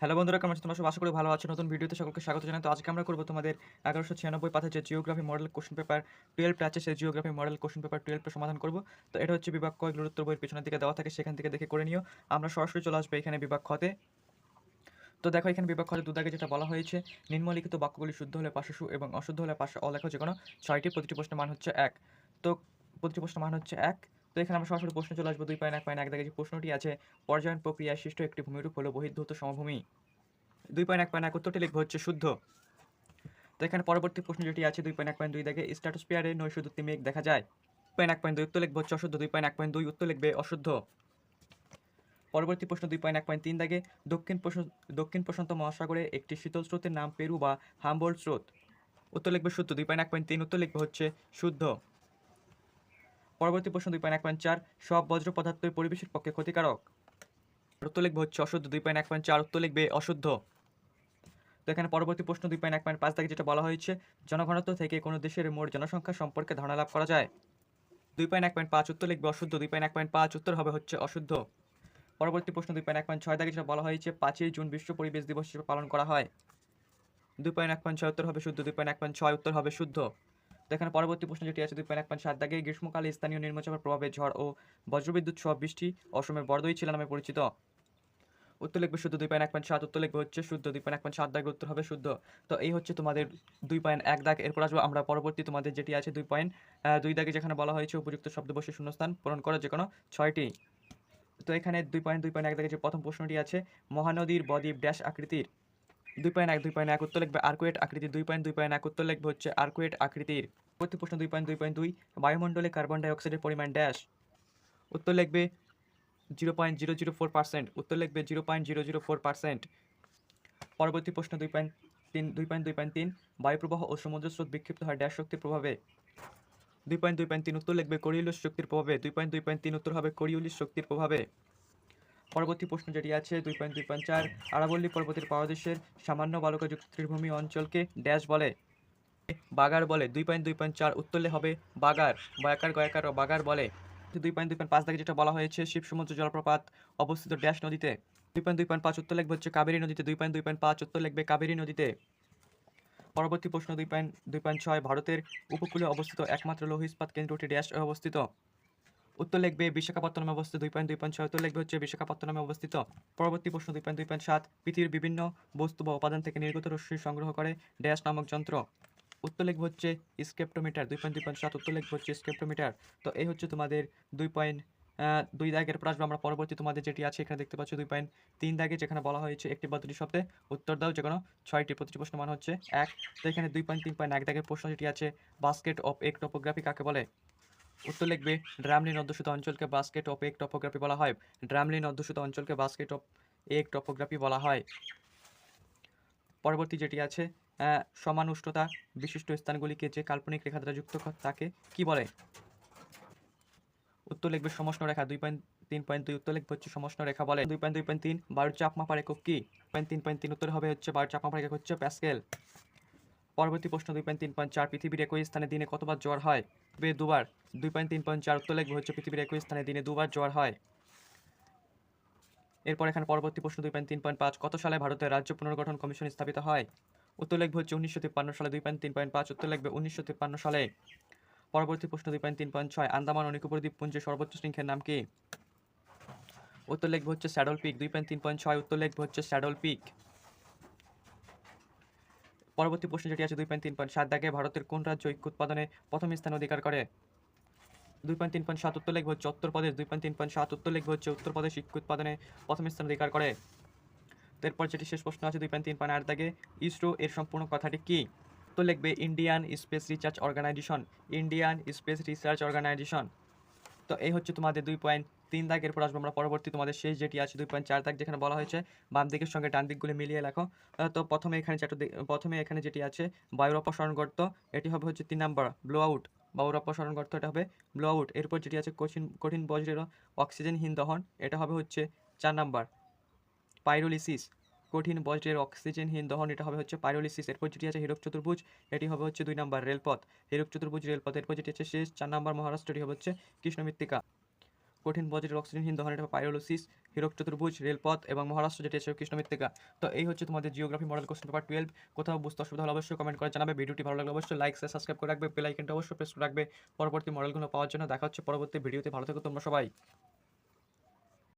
Hello বন্ধুরা, কেমন তোমরা সব আশা করি ভালো আছো। নতুন ভিডিওতে সকলকে স্বাগত জানাই। তো আজকে আমরা করব তোমাদের এগারোশো ছিয়ানব্বই পাতা যে geography model question paper twelve আছে, সেই জিওগ্রাফি মডেল কোশ্চেন পেপার টুয়েলভের সমাধান করব। তো এটা হচ্ছে বিভাগ ক উত্তর বইয়ের পেছনের দিকে দেওয়া থাকে, সেখান থেকে দেখে করে নিও। আমরা সরাসরি চলে আসব এখানে বিভাগ খতে তো। দেখো, এখানে বিভাগ খতে দুদাগে যেটা বলা হয়েছে, নিম্নলিখিত বাক্যগুলি শুদ্ধ হলে পাশে সু এবং অশুদ্ধ হলে পাশে অলেখ যে কোনো ছয়টি প্রতিটি প্রশ্নের মান হচ্ছে এক। তো প্রতিটি প্রশ্নের মান হচ্ছে এক। তো এখানে আমরা সরাসরি প্রশ্ন চলে আসব, দুই পয়েন্ট, এক পয়েন্ট, এক দাগে যে প্রশ্নটি আছে, পর্যায়ন প্রক্রিয়ায় সৃষ্ট একটি ভূমিরূপ হলো বহির্ভূত সমভূমি। দুই পয়েন্ট, এক পয়েন্ট, এক উত্তরটি লিখব হচ্ছে শুদ্ধ। তো এখানে পরবর্তী প্রশ্ন যেটি আছে, দুই পয়েন্ট, এক পয়েন্ট, দুই দেখে স্ট্যাটোস্পিয়ারে নৈশুদ্যুক্তি মেঘ দেখা যায়। পয়েন্ট, এক পয়েন্ট, দুই উত্তর লিখব হচ্ছে অশুদ্ধ, দুই পয়েন্ট, এক পয়েন্ট, দুই উত্তর লিখবে অশুদ্ধ। পরবর্তী প্রশ্ন দুই পয়েন্ট, এক পয়েন্ট, তিন দাগে দক্ষিণ দক্ষিণ প্রশান্ত মহাসাগরে একটি শীতল স্রোতের নাম পেরু বা হাম্বোল্ড স্রোত। উত্তর লিখবে শুদ্ধ, দুই পয়েন্ট, এক পয়েন্ট, তিন উত্তর লিখবে হচ্ছে শুদ্ধ। পরবর্তী প্রশ্ন দুই পয়েন্ট এক পয়েন্ট চার, সব বজ্র পদার্থই পরিবেশের পক্ষে ক্ষতিকারক। উত্তর লিখবে হচ্ছে অশুদ্ধ, দুই পয়েন্ট এক পয়েন্ট চার উত্তর লিখবে অশুদ্ধ। তো এখানে পরবর্তী প্রশ্ন দুই পয়েন্ট এক পয়েন্ট পাঁচ থেকে যেটা বলা হয়েছে, জনঘনত্ব থেকে কোনো দেশের মোট জনসংখ্যা সম্পর্কে ধারণা লাভ করা যায়। দুই পয়েন্ট এক পয়েন্ট পাঁচ উত্তর লিখবে অশুদ্ধ, দুই পয়েন্ট এক পয়েন্ট পাঁচ, উত্তর হবে হচ্ছে অশুদ্ধ। পরবর্তী প্রশ্ন দুই পয়েন্ট এক পয়েন্ট ছয় থেকে যেটা বলা হয়েছে, পাঁচই জুন বিশ্ব পরিবেশ দিবস হিসেবে পালন করা হয়। দুই পয়েন্ট এক পয়েন্ট ছয়, উত্তর হবে শুদ্ধ। দুই পয়েন্ট এক পয়েন্ট ছয়, উত্তর হবে শুদ্ধ। এখানে পরবর্তী প্রশ্ন যেটি আছে, দুই পয়েন্ট এক পয়েন্ট সাত দাগে গ্রীষ্মকালে স্থানীয় নিম্নচাপের প্রভাবে ঝড় ও বজ্রবিদ্যুৎ সহ বৃষ্টি অসমের বরদই ছিল নামে পরিচিত। উত্তর লিখবে শুদ্ধ, দুই পয়েন্ট এক পয়েন্ট সাত, উত্তর লিখবে হচ্ছে শুদ্ধ, দুই পয়েন্ট এক পয়েন্ট সাত দাগের উত্তর হবে শুদ্ধ। তো এই হচ্ছে তোমাদের দুই পয়েন্ট এক দাগ। এরপর আসব আমরা পরবর্তী তোমাদের যেটি আছে, দুই পয়েন্ট দুই দাগে যেখানে বলা হয়েছে উপযুক্ত শব্দ বসে শূন্যস্থান পূরণ করো যে কোনো ছয়টি। তো এখানে দুই পয়েন্ট দুই পয়েন্ট এক দাগে যে প্রথম প্রশ্নটি আছে, মহানদীর বদ্বীপ ড্যাশ আকৃতির। দুই পয়েন্ট এক, দুই পয়েন্ট এক উত্তর লিখবে আর্কুয়েট আকৃতির দুই পয়েন্ট দুই পয়েন্ট এক উত্তর লিখবে হচ্ছে আর্কুয়েট আকৃতির। পরবর্তী প্রশ্ন দুই পয়েন্ট দুই পয়েন্ট দুই, বায়ুমণ্ডলে কার্বন ডাইঅক্সাইডের পরিমাণ ড্যাশ উত্তর লিখবে zero point zero zero four percent উত্তর লিখবে zero point zero zero four percent পরবর্তী প্রশ্ন দুই পয়েন্ট তিন, দুই পয়েন্ট দুই পয়েন্ট তিন, বায়ুপ্রবাহ ও সমুদ্র স্রোত বিক্ষিপ্ত হয় ড্যাশ শক্তির প্রভাবে। দুই পয়েন্ট দুই পয়েন্ট তিন উত্তর লিখবে কোরিওলিস শক্তির প্রভাবে। দুই পয়েন্ট দুই পয়েন্ট তিন উত্তর হবে কোরিওলিস শক্তির প্রভাবে। পরবর্তী প্রশ্ন যেটি আছে দুই পয়েন্ট দুই পয়েন্ট চার আরাবল্লী পর্বতের পাদদেশের সামান্য বালুকাযুক্ত ত্রিভূমি অঞ্চলকে ড্যাশ বলে বাগার বলে দুই পয়েন্ট দুই পয়েন্ট চার উত্তরলে হবে বাগার বয়াকার গয়াকার ও বাগার বলে দুই পয়েন্ট দুই পয়েন্ট পাঁচ থেকে যেটা বলা হয়েছে শিব সমুদ্র জলপ্রপাত অবস্থিত ড্যাশ নদীতে দুই পয়েন্ট দুই পয়েন্ট পাঁচ উত্তর লিখবে হচ্ছে কাবেরী নদীতে দুই পয়েন্ট দুই পয়েন্ট পাঁচ উত্তর লিখবে কাবেরী নদীতে পরবর্তী প্রশ্ন দুই পয়েন্ট দুই পয়েন্ট ছয় ভারতের উপকূলে অবস্থিত একমাত্র লৌহ ইস্পাত কেন্দ্রটি ড্যাশ অবস্থিত উত্তর লিখবে বিশাখাপত্তনমে অবস্থিত দুই পয়েন্ট দুই পয়েন্ট ছয়, উত্তর লিখবে হচ্ছে বিশাখাপত্তনমে অবস্থিত। পরবর্তী প্রশ্ন দুই পয়েন্ট দুই পয়েন্ট সাত, পৃথিবীর বিভিন্ন বস্তু বা উপাদান থেকে নির্গত রশ্মি সংগ্রহ করে ড্যাশ নামক যন্ত্র। উত্তর লিখবে হচ্ছে স্কেপ্টোমিটার, দুই পয়েন্ট দুই পয়েন্ট সাত, উত্তর লিখবে হচ্ছে স্কেপ্টোমিটার। তো এই হচ্ছে তোমাদের দুই পয়েন্ট দুই দাগের পর আমরা পরবর্তী তোমাদের যেটি আছে এখানে দেখতে পাচ্ছ, দুই পয়েন্ট তিন দাগে যেখানে বলা হয়েছে একটি বা দুটি শব্দে উত্তর দাও, যে কোনো ছয়টি প্রতিটি প্রশ্ন মান হচ্ছে এক। তো এখানে দুই পয়েন্ট, তিন পয়েন্ট, এক দাগের প্রশ্ন যেটি আছে, বাস্কেট অফ এক টপোগ্রাফি কাকে বলে? উত্তর লিখবে ড্রামলিন অধ্যুষিত অঞ্চলকে বাস্কেট অফ এক টপোগ্রাফি বলা হয়। ড্রামলিন অধ্যুষিত অঞ্চলকে বাস্কেট অফ এক টপোগ্রাফি বলা হয়। পরবর্তী যেটি আছে সমান উষ্ণতা বিশিষ্ট স্থানগুলিকে যে কাল্পনিক রেখা দ্বারা যুক্ত তাকে কি বলে? উত্তর লিখবে সমষ্ণ রেখা দুই পয়েন্ট তিন পয়েন্ট দুই উত্তর লিখবে হচ্ছে সমষ্ণ রেখা বলে। দুই পয়েন্ট দুই পয়েন্ট তিন বারো চাপ মাপার একক কি? পয়েন্ট তিন পয়েন্ট তিন, উত্তর হবে হচ্ছে বারো চাপ মাপার একক হচ্ছে প্যাসকেল। পরবর্তী প্রশ্ন, দুই পয়েন্ট তিন পয়েন্ট চার, পৃথিবীর একই স্থানে দিনে কতবার জ্বর হয়? বে, দুবার। দুই পয়েন্ট তিন পয়েন্ট চার উত্তর লিখবে, হচ্ছে পৃথিবীর একই স্থানে দিনে দুবার জ্বর হয়। এরপর এখানে পরবর্তী প্রশ্ন, দুই পয়েন্ট তিন পয়েন্ট পাঁচ, কত সালে ভারতের রাজ্য পুনর্গঠন কমিশন স্থাপিত হয়? উত্তর লিখবে, হচ্ছে উনিশশো তিপ্পান্ন সালে, দুই পয়েন্ট তিন পয়েন্ট পাঁচ, উত্তর লিখবে, উনিশশো তিপ্পান্ন সালে। পরবর্তী প্রশ্ন, দুই পয়েন্ট তিন পয়েন্ট ছয়, আন্দামান ও নিকোবর দ্বীপপুঞ্জের সর্বোচ্চ শৃঙ্খের নাম কি? উত্তর লিখবে, হচ্ছে স্যাডল পিক, দুই পয়েন্ট তিন পয়েন্ট ছয়, উত্তর লিখবে, হচ্ছে স্যাডল পিক। পরবর্তী প্রশ্ন যেটি আছে, দুই পয়েন্ট তিন পয়েন্ট সাত দাগে ভারতের কোন রাজ্য ঐক্য উৎপাদনে প্রথম স্থান অধিকার করে? দুই পয়েন্ট তিন পয়েন্ট সাত উত্তর লিখবে হচ্ছে উত্তরপ্রদেশ দুই পয়েন্ট তিন পয়েন্ট সাত উত্তর লিখবে হচ্ছে উত্তরপ্রদেশ ঐক্য উৎপাদনে প্রথম স্থান অধিকার করে। এরপর যেটি শেষ প্রশ্ন আছে, দুই পয়েন্ট তিন পয়েন্ট আট দাগে ইসরো এর সম্পূর্ণ কথাটি কি? তো লিখবে Indian space research organisation, Indian space research organisation. তো এই হচ্ছে তোমাদের দুই পয়েন্ট তিন দাগ এরপর আসব আমরা। পরবর্তী তোমাদের শেষ যেটি আছে, দুই পয়েন্ট চার দাগ, যেখানে বলা হয়েছে বাম দিকের সঙ্গে ডান দিকগুলি মিলিয়ে লেখো। তো প্রথমে এখানে চারটে প্রথমে এখানে যেটি আছে, বায়ুর অপসারণ গর্ত, এটি হবে হচ্ছে তিন নাম্বার ব্লো আউট বায়ুর অপসারণ গর্ত, এটা হবে ব্লো আউট এরপর যেটি আছে, কঠিন কঠিন বজ্রের অক্সিজেনহীন দহন, এটা হবে হচ্ছে চার নাম্বার পাইরোলিসিস কঠিন বজ্রের অক্সিজেনহীন দহন, এটা হবে হচ্ছে পাইরোলিসিস এরপর যেটি আছে, হিরক চতুর্ভুজ, এটি হবে হচ্ছে দুই নাম্বার, রেলপথ। হিরক চতুর্ভুজ, রেলপথ। এরপর যেটি আছে, শেষ চার নাম্বার মহারাষ্ট্র, এটি হবে হচ্ছে কৃষ্ণ মৃত্তিকা কঠিন বজ্রের অক্সিজেনহীন দহন এটা পাইরোলোসিস হিরক চতুর্ভুজ, রেলপথ এবং মহারাষ্ট্র যেটি আছে, কৃষ্ণ মৃত্তিকা। তো এই হচ্ছে তোমাদের geography model question paper twelve কোথাও বুঝতে অসুবিধা হলে অবশ্যই কমেন্ট করে জানাবে। ভিডিওটি ভালো লাগলে অবশ্যই লাইক শেয়ার সাবস্ক্রাইব করে রাখবে। বেল আইকনটা অবশ্যই প্রেস করে রাখবে। পরবর্তী মডেলগুলো পাওয়ার জন্য দেখা হচ্ছে পরবর্তী ভিডিওতে ভালো থেকো তোমরা সবাই।